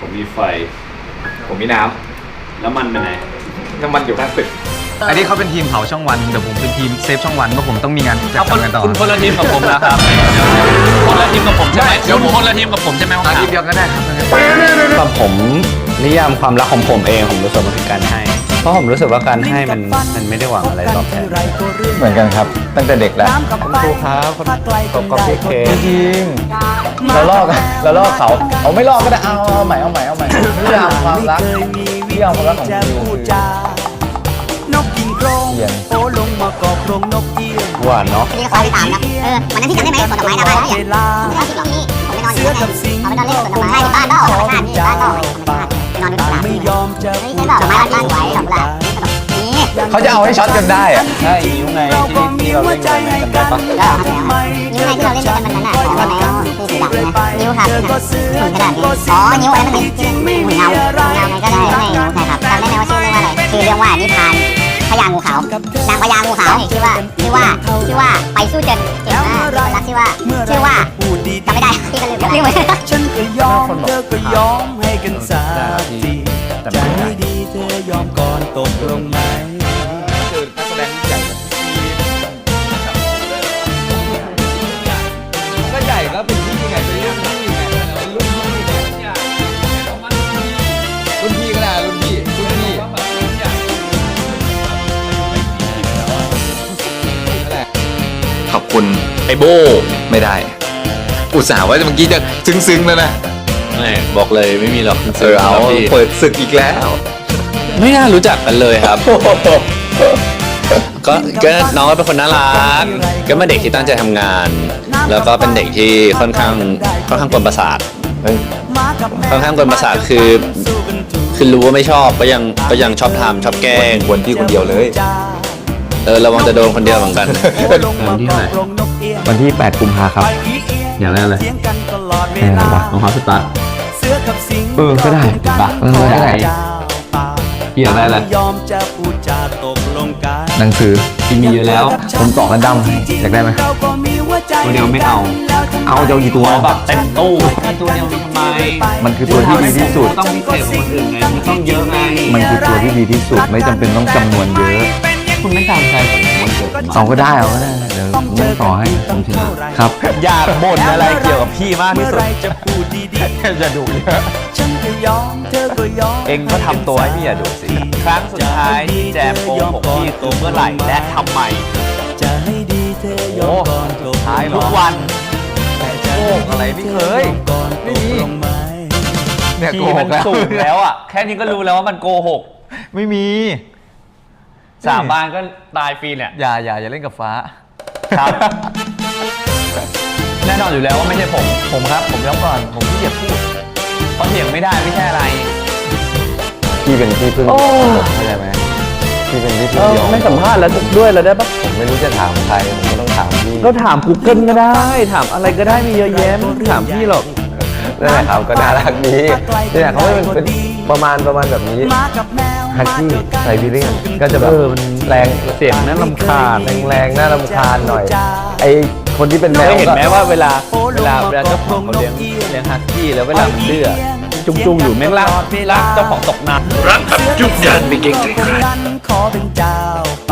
ผมมีไฟ ผมมีน้แล้วมันไปไหนำน้ำมันอยู่ข้างตึกอันนี้เขาเป็นทีมเผาช่องวันเดี๋ยวผมเป็นทีมเซฟช่องวันเพราะผมต้องมีงานจัดเอาคนทำงานต่อคุณคนละทีมกับผมนะครับคนละทีมกับผมใช่ไหมเดี๋ยวคนละทีมกับผมใช่ไหมอาทีมเดียวก็ได้ครับ สำหรับผมนิยามความรักของผมเองผมรู้สึกว่ามันคือการให้เพ ราะผมรู้สึกว่าการให้มันมันไม่ได้หวังอะไรตอบแทนเหมือนกันครับ ตั้งแต่เด็กแล้วคุณครูครับคนเขาก็พีเคจริงเราลอกเราลอกเขาเอาไม่ลอกก็ได้เอาเอาใหม่เอาใหม่เอาใหม่นิยามความรักนิยามความรักของคิวคือนกกินโครงเอียงโอลงมากอบโครงนกเอี้ยงหวานเนาะพี่ขอที่สามนะเออวันนั้นพี่จำได้ไหมสวนดอกไม้หน้าบ้านเราเนี่ยเวลาไม่ชอบที่หรอกพี่ผมไปนอนอยู่ข้างในเขาไปนอนเล่นสวนดอกไม้ที่บ้านเปล่าธรรมชาติพี่บ้านเปล่าธรรมชาติไปนอนดูดอกกุหลาบไม่นี่ยอมจะใช่เปล่าดอกไม้บ้านพี่สว เขาจะเอาให้ช็อตกันได้อะ ใช่นิ้วไงที่ที่เราเล่นกันกันได้ปะก็ทำแล้วนิ้วไงที่เราเล่นกันวันนั้นน่ะขอได้ไหมที่สีดำนะนิ้วหักนะหุ่นกระดาษนี้อ๋อนิ้วอันนั้นมันเป็นหุ่นเงาเงาไงก็ได้ไม่ใช่ครับจำได้ไหมว่าชื่อเรื่องอะไรชื่อเรื่องว่านิทานพญางูขาวนางพญางูขาวชื่อว่าชื่อว่าชื่อว่าไปสู้เจนเก่งมากคนรักชื่อว่าชื่อว่าพูดดีจำไม่ได้พี่ก็ลืมไปแล้ว ฉันก็ยอมเธอก็ยอมให้กันสักทีจะให้ดีเธอยอมก่อนตกลงไหม คุณไอโบไม่ได้ อุตส่าห์ว่าเมื่อกี้จะซึ้งๆแล้วนะไม่บอกเลยไม่มีหรอกเออเอาพี่เปิดศึกอีกแล้ว ไม่น่ารู้จักกันเลยครับ ก็ก็น้องก็เป็นคนน่ารักก็เป็นเด็กที่ตั้งใจทำงาน แล้วก็เป็นเด็กที่ค่อนข้างค่อนข้างกวนประสาทค่อนข้างกวนประสาทคือ คือรู้ว่าไม่ชอบก็ยังก็ยังชอบทำชอบแกล้งวนพี่คนเดียวเลย เออระวังจะโดนคนเดียวเหมือนกัน วันที่เท่าไหร่วันที่ 8 กุมภาครับ อย่างแรกเลยเสียงกันตลอดเวลารองเท้าสตาร์ทเสือกับสิงเออก็ได้ปะเออก็ได้พี่อยากได้อะไรยอมจะพูดจาตกลงกันหนังสือที่มีเยอะแล้ว ผมต่อกันดั้มให้อยากได้ไหมเราก็มีหัวใจตัวเดียวไม่เอา เอาจะเอากี่ตัวแบบเต็มตู้ตัวเดียวมีทำไม มันคือตัวที่ดีที่สุด ต้องพิเศษกว่าคนอื่นไงมันต้องเยอะไง มันคือตัวที่ดีที่สุด ไม่จำเป็นต้องจำนวนเยอะ คุณไม่ตามใจผมวันเกิดผมเอาก็ได้เอาก็ได้เดี๋ยวผมต้องต่อให้ผมชนะครับ อยากบ่นอะไรเกี่ยวกับพี่มากที่เมื่อสุไรดจะพูดดีจะดุเยอะๆฉันก็ยอมเธอก็ยอมเองก็ทำตัวให้พี่อย่าดุสิครั้งสุดท้ายที่แจมโกหกพี่คือเมื่อไหร่และทำไมจะให้ดีเธอยอมก่อนตกลงท้ายทุกวันแต่จะโกหกอะไรไม่เคยอมก่อนตกลงไหมเนี่ยโกพี่หมักนแล้วสูงแล้วอะแค่นี้ก็รู้แล้วว่ามันโกหก ไม่มี สามบานก็ตายฟรีเนี่ยอย่าอย่าอย่าเล่นกับฟ้า ครับ แน่นอนอยู่แล้วว่าไม่ใช่ผม ผมครับ ผมย้ำก่อน ผมที่เกียจพูดเพราะเถียงไม่ได้ไม่ใช่อะไร พี่เป็นที่พึ่งเข้าใจไหมพี่เป็นที่พึ่งยอมไม่สัมภาษณ์แล้วด้วยแล้วได้ปะผมไม่รู้จะถามใครผมก็ต้องถามพี่เราถาม Google ก็ได้ ถามอะไรก็ได้มีเยอะแยะไม่ต้องถามพี่หรอก นั่นแหละครับก็น่ารักดีเนี่ยเขาไม่เป็นเป็นประมาณประมาณแบบนี้หมากับแมวฮักกี้ไซบีเรียนก็จะแบบเออมันแรงเสียงน่ารำคาญแรงแรงๆน่ารำคาญหน่อยไอคนที่เป็นแมเควยเห็นก็ไหมว่าเวลาเวลาเวลาเจ้าของเขาเลี้ยงเลี้ยงฮัสกี้แล้วเวลามันดื้อจุงจุงๆอยู่แม่งลากลากเจ้าของตกน้ำรักแบบยุกยันไม่เก่งใจใครขอเป็นเจ้า